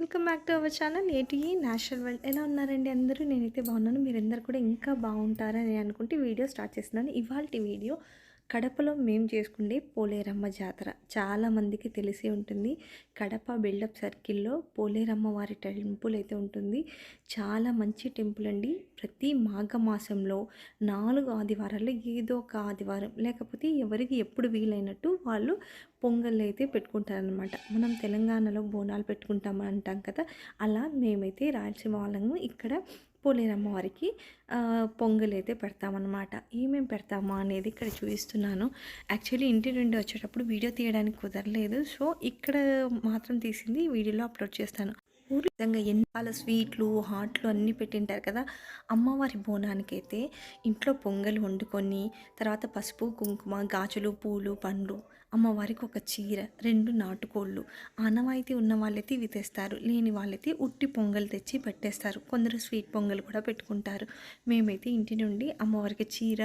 Welcome back to our channel AT national world ఎలా ఉన్నారండి అందరూ? నేనైతే బాగున్నాను. మీరందరూ కూడా ఇంకా బాగుంటారని అనుకుంటే వీడియో స్టార్ట్ చేస్తున్నాను. ఇవాళ వీడియో కడపలో మేము చేసుకునే పోలేరమ్మ జాతర. చాలామందికి తెలిసి ఉంటుంది. కడప బిల్డప్ సర్కిల్లో పోలేరమ్మ వారి టెంపుల్ అయితే ఉంటుంది. చాలా మంచి టెంపుల్ అండి. ప్రతి మాఘమాసంలో నాలుగు ఆదివారాల్లో ఏదో ఒక ఆదివారం లేకపోతే ఎవరికి ఎప్పుడు వీలైనట్టు వాళ్ళు పొంగల్ అయితే పెట్టుకుంటారనమాట మనం తెలంగాణలో బోనాలు పెట్టుకుంటామని అంటాం కదా అలా మేమైతే రాయలసీమ వాళ్ళము ఇక్కడ పోలేరమ్మ వారికి. పొంగల్ అయితే పెడతామన్నమాట. ఏమేమి పెడతామా అనేది ఇక్కడ చూపిస్తున్నాను. యాక్చువల్లీ ఇంటి నుండి వచ్చేటప్పుడు వీడియో తీయడానికి కుదరలేదు. సో ఇక్కడ మాత్రం తీసింది వీడియోలో అప్లోడ్ చేస్తాను. ఊరి విధంగా ఎన్ని స్వీట్లు హాట్లు అన్నీ పెట్టింటారు కదా. అమ్మవారి బోనానికి అయితే ఇంట్లో పొంగల్ వండుకొని తర్వాత పసుపు కుంకుమ గాజులు పూలు పండ్లు అమ్మవారికి ఒక చీర రెండు నాటుకోళ్ళు ఆనవాయితీ ఉన్న వాళ్ళైతే ఇవి తెస్తారు. లేని వాళ్ళైతే ఉట్టి పొంగల్ తెచ్చి పెట్టేస్తారు. కొందరు స్వీట్ పొంగల్ కూడా పెట్టుకుంటారు. మేమైతే ఇంటి నుండి అమ్మవారికి చీర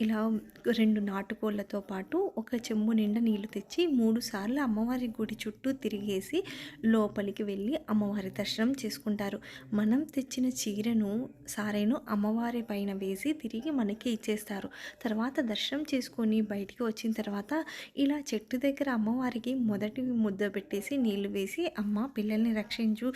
ఇలా రెండు నాటుకోళ్ళతో పాటు ఒక చెంబు నిండా నీళ్ళు తెచ్చి మూడు సార్లు అమ్మవారి గుడి చుట్టూ తిరిగేసి లోపలికి వెళ్ళి అమ్మవారి దర్శనం చేసుకుంటారు. మనం తెచ్చిన చీరను సారేను అమ్మవారి పైన వేసి తిరిగి మనకి ఇచ్చేస్తారు. తర్వాత దర్శనం చేసుకొని బయటికి వచ్చిన తర్వాత ఇలా చెట్టు దగ్గర అమ్మవారికి మొదటి ముద్ద పెట్టేసి నీళ్ళు వేసి అమ్మ పిల్లల్ని రక్షించు.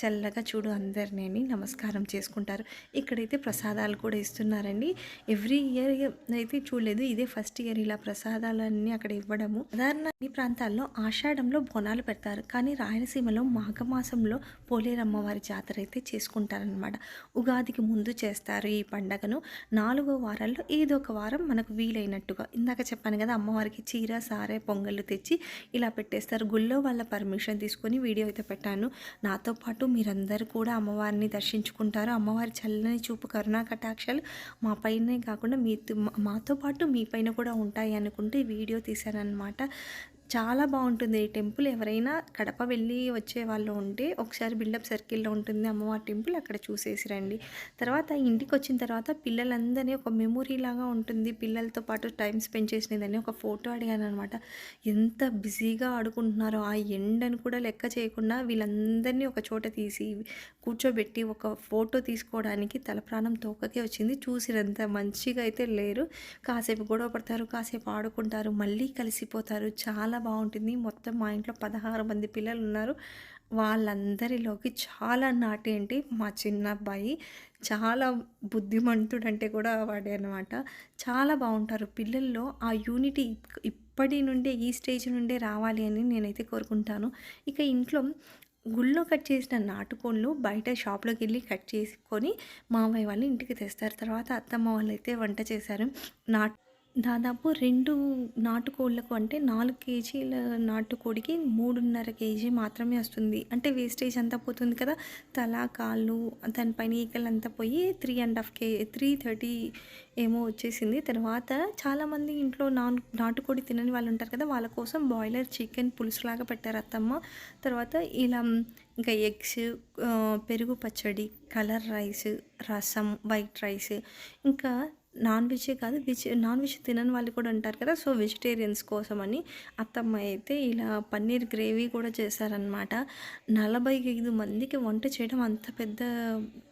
చల్లగా చూడు అందరినీ నమస్కారం చేసుకుంటారు. ఇక్కడైతే ప్రసాదాలు కూడా ఇస్తున్నారండి. ఎవ్రీ ఇయర్ అయితే చూడలేదు. ఇదే ఫస్ట్ ఇయర్ ఇలా ప్రసాదాలన్నీ అక్కడ ఇవ్వడము. సాధారణ ఈ ప్రాంతాల్లో ఆషాఢంలో బోనాలు పెడతారు. కానీ రాయలసీమలో మాఘమాసంలో పోలేరమ్మ వారి జాతర అయితే చేసుకుంటారనమాట ఉగాదికి ముందు చేస్తారు ఈ పండగను. నాలుగో వారాల్లో ఏదో ఒక వారం మనకు వీలైనట్టుగా. ఇందాక చెప్పాను కదా అమ్మవారికి చీర సారే పొంగళ్ళు తెచ్చి ఇలా పెట్టేస్తారు. గుళ్ళో వాళ్ళ పర్మిషన్ తీసుకొని వీడియో అయితే పెట్టాను. నాతో పాటు పాటు మీరందరూ కూడా అమ్మవారిని దర్శించుకుంటారు. అమ్మవారి చల్లని చూపు కరుణా కటాక్షాలు మా పైనే కాకుండా మీ మాతో పాటు మీ పైన కూడా ఉంటాయి అనుకుంటే వీడియో తీశారనమాట చాలా బాగుంటుంది. ఈ టెంపుల్ ఎవరైనా కడప వెళ్ళి వచ్చే వాళ్ళు ఉంటే ఒకసారి బిల్డప్ సర్కిల్లో ఉంటుంది. అమ్మవారి టెంపుల్ అక్కడ చూసేసి రండి. తర్వాత ఇంటికి వచ్చిన తర్వాత పిల్లలందరినీ ఒక మెమొరీ లాగా ఉంటుంది. పిల్లలతో పాటు టైం స్పెండ్ చేసినదని ఒక ఫోటో అడిగాను అనమాట ఎంత బిజీగా ఆడుకుంటున్నారో ఆ ఎండను కూడా లెక్క చేయకుండా వీళ్ళందరినీ ఒక చోట తీసి కూర్చోబెట్టి ఒక ఫోటో తీసుకోవడానికి తల ప్రాణం తోకకే వచ్చింది. చూసినంత మంచిగా అయితే లేరు. కాసేపు గొడవ పడతారు కాసేపు ఆడుకుంటారు మళ్ళీ కలిసిపోతారు. చాలా చాలా బాగుంటుంది. మొత్తం మా ఇంట్లో పదహారు మంది పిల్లలు ఉన్నారు వాళ్ళందరిలోకి చాలా నాటి ఏంటి? మా చిన్న అబ్బాయి చాలా బుద్ధిమంతుడు అంటే కూడా వాడే అనమాట చాలా బాగుంటారు. పిల్లల్లో ఆ యూనిటీ ఇప్పటి నుండే ఈ స్టేజ్ నుండే రావాలి అని నేనైతే కోరుకుంటాను. ఇక ఇంట్లో గుళ్ళో కట్ చేసిన నాటుకోళ్ళు బయట షాప్లోకి వెళ్ళి కట్ చేసుకొని మామయ్య వాళ్ళు ఇంటికి తెస్తారు. తర్వాత అత్తమ్మ వాళ్ళు అయితే వంట చేశారు. నాటు దాదాపు రెండు నాటుకోళ్ళకు అంటే నాలుగు కేజీల నాటుకోడికి మూడున్నర కేజీ మాత్రమే వస్తుంది. అంటే వేస్టేజ్ అంతా పోతుంది కదా తల కాళ్ళు దానిపైన ఈకలు అంతా పోయి three and half K three thirty ఏమో వచ్చేసింది. తర్వాత చాలామంది ఇంట్లో నా నాటుకోడి తినని వాళ్ళు ఉంటారు కదా వాళ్ళ కోసం బాయిలర్ చికెన్ పులుసులాగా పెట్టారు అత్తమ్మ. తర్వాత ఇలా ఇంకా ఎగ్స్ పెరుగు పచ్చడి కలర్ రైస్ రసం వైట్ రైస్ ఇంకా నాన్ వెజే కాదు వెజ్ నాన్ వెజ్ తినని వాళ్ళు కూడా ఉంటారు కదా సో వెజిటేరియన్స్ కోసం అని అత్తమ్మ అయితే ఇలా పన్నీర్ గ్రేవీ కూడా చేశారనమాట నలభై ఐదు మందికి వంట చేయడం అంత పెద్ద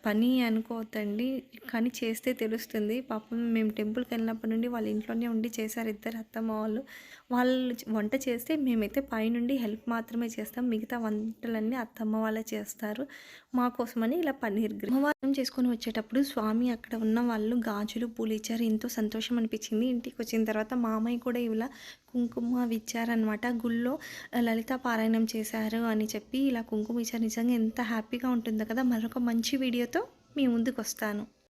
పని అనుకోవద్దండి. కానీ చేస్తే తెలుస్తుంది. పాపం మేము టెంపుల్కి వెళ్ళినప్పటి నుండి వాళ్ళ ఇంట్లోనే ఉండి చేశారు ఇద్దరు అత్తమ్మ వాళ్ళు. వాళ్ళు వంట చేస్తే మేమైతే పైనుండి హెల్ప్ మాత్రమే చేస్తాం. మిగతా వంటలన్నీ అత్తమ్మ వాళ్ళే చేస్తారు. మా కోసమని ఇలా పన్నీర్ గ్రేవీ చేసుకొని వచ్చేటప్పుడు స్వామి అక్కడ ఉన్న వాళ్ళు గాజులు పూలు ఇచ్చారు ఎంతో సంతోషం అనిపించింది. ఇంటికి వచ్చిన తర్వాత మామయ్య కూడా ఇలా కుంకుమ అవి ఇచ్చారనమాట గుళ్ళో లలిత పారాయణం చేశారు అని చెప్పి ఇలా కుంకుమ ఇచ్చారు. నిజంగా ఎంత హ్యాపీగా ఉంటుందో కదా. మరొక మంచి వీడియో మీ ముందుకు వస్తాను